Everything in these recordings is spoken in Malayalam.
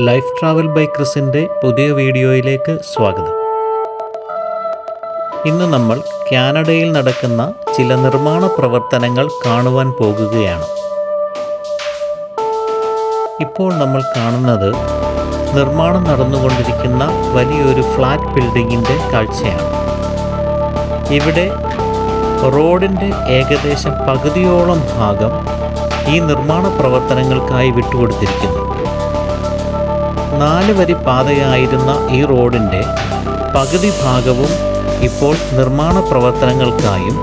ലൈഫ് ട്രാവൽ ബൈ ക്രിസിന്റെ പുതിയ വീഡിയോയിലേക്ക് സ്വാഗതം. ഇന്ന് നമ്മൾ കാനഡയിൽ നടക്കുന്ന ചില നിർമ്മാണ പ്രവർത്തനങ്ങൾ കാണുവാൻ പോകുകയാണ്. ഇപ്പോൾ നമ്മൾ കാണുന്നത് നിർമ്മാണം നടന്നുകൊണ്ടിരിക്കുന്ന വലിയൊരു ഫ്ലാറ്റ് ബിൽഡിങ്ങിന്റെ കാഴ്ചയാണ്. ഇവിടെ റോഡിന്റെ ഏകദേശം പകുതിയോളം ഭാഗം ഈ നിർമ്മാണ പ്രവർത്തനങ്ങൾക്കായി വിട്ടുകൊടുത്തിരിക്കുന്നു. നാല് വരി പാതയായിരുന്ന ഈ റോഡിന്റെ പകുതി ഭാഗവും ഇപ്പോൾ നിർമ്മാണ പ്രവർത്തനങ്ങൾക്കായും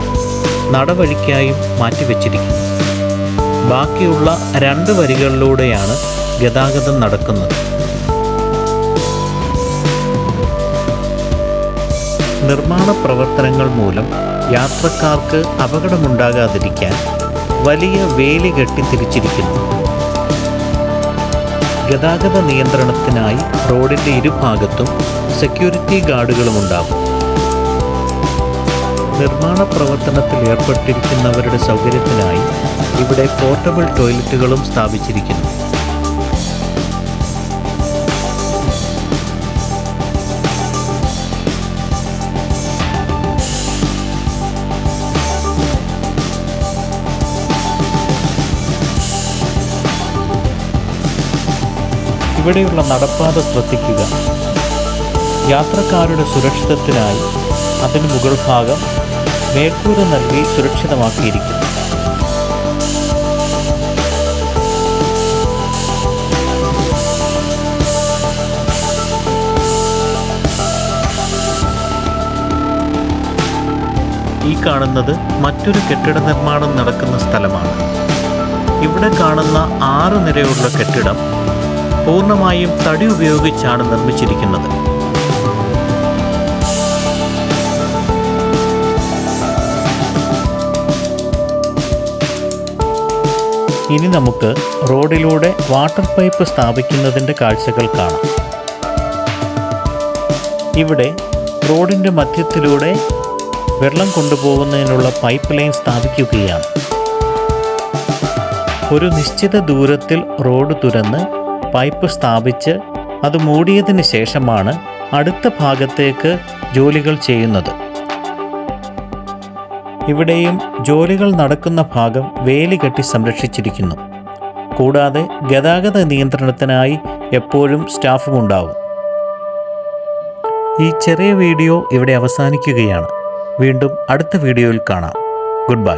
നടവഴിക്കായും മാറ്റിവെച്ചിരിക്കുന്നു. ബാക്കിയുള്ള രണ്ട് വരികളിലൂടെയാണ് ഗതാഗതം നടക്കുന്നത്. നിർമ്മാണ പ്രവർത്തനങ്ങൾ മൂലം യാത്രക്കാർക്ക് അപകടമുണ്ടാകാതിരിക്കാൻ വലിയ വേലി കെട്ടി തിരിച്ചിരിക്കുന്നു. ഗതാഗത നിയന്ത്രണത്തിനായി റോഡിന്റെ ഇരുഭാഗത്തും സെക്യൂരിറ്റി ഗാർഡുകളും ഉണ്ടാകും നിർമ്മാണ പ്രവർത്തനത്തിൽ ഏർപ്പെട്ടിരിക്കുന്നവരുടെ സൗകര്യത്തിനായി ഇവിടെ പോർട്ടബിൾ ടോയ്ലറ്റുകളും സ്ഥാപിച്ചിരിക്കുന്നു. ഇവിടെയുള്ള നടപ്പാത ശ്രദ്ധിക്കുക. യാത്രക്കാരുടെ സുരക്ഷിതത്തിനായി അതിന് മുകൾ ഭാഗം മേൽക്കൂര നൽകി സുരക്ഷിതമാക്കിയിരിക്കുന്നു. ഈ കാണുന്നത് മറ്റൊരു കെട്ടിട നിർമ്മാണം നടക്കുന്ന സ്ഥലമാണ്. ഇവിടെ കാണുന്ന ആറ് നിരയുള്ള കെട്ടിടം പൂർണമായും തടി ഉപയോഗിച്ചാണ് നിർമ്മിച്ചിരിക്കുന്നത്. ഇനി നമുക്ക് റോഡിലൂടെ വാട്ടർ പൈപ്പ് സ്ഥാപിക്കുന്നതിന്റെ കാഴ്ചകൾ കാണാം. ഇവിടെ റോഡിന്റെ മധ്യത്തിലൂടെ വെള്ളം കൊണ്ടുപോകുന്നതിനുള്ള പൈപ്പ് ലൈൻ സ്ഥാപിക്കുകയാണ്. ഒരു നിശ്ചിത ദൂരത്തിൽ റോഡ് തുരന്ന് പൈപ്പ് സ്ഥാപിച്ച് അത് മൂടിയതിന് ശേഷമാണ് അടുത്ത ഭാഗത്തേക്ക് ജോലികൾ ചെയ്യുന്നത്. ഇവിടെയും ജോലികൾ നടക്കുന്ന ഭാഗം വേലി കെട്ടി സംരക്ഷിച്ചിരിക്കുന്നു. കൂടാതെ ഗതാഗത നിയന്ത്രണത്തിനായി എപ്പോഴും സ്റ്റാഫും ഉണ്ടാവും. ഈ ചെറിയ വീഡിയോ ഇവിടെ അവസാനിക്കുകയാണ്. വീണ്ടും അടുത്ത വീഡിയോയിൽ കാണാം. Good bye.